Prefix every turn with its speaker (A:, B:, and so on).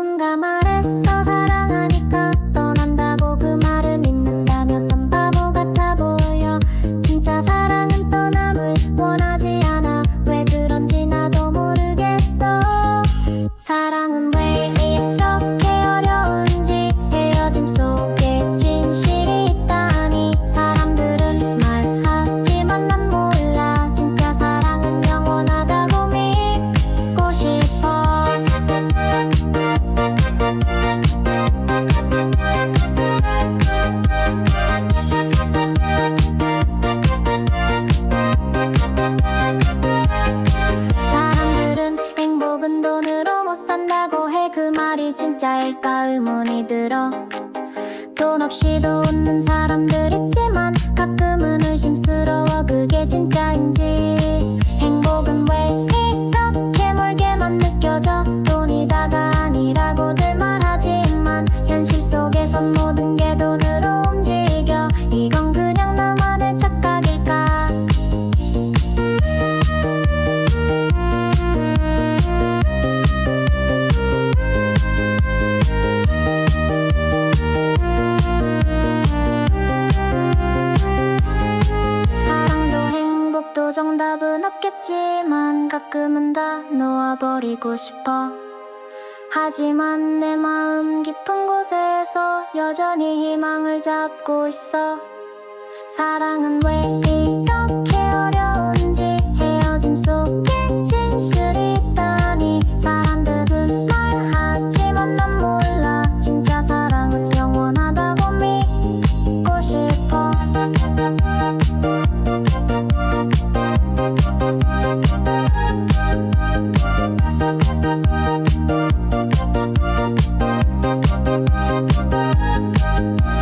A: 누군가 말했어. 말이 진짜일까 의문이 들어. 돈 없이도 웃는 사람들 있지만 가끔은 의심스러워. 그 없겠지만 가끔은 다 놓아버리고 싶어. 하지만 내 마음 깊은 곳에서 여전히 희망을 잡고 있어. 사랑은 왜 이렇게 어려운지 헤어짐 속에 진실이 있다니. 사람들은 말하지만 난 몰라. 진짜 사랑은 영원하다고 믿고 싶어 Thank you.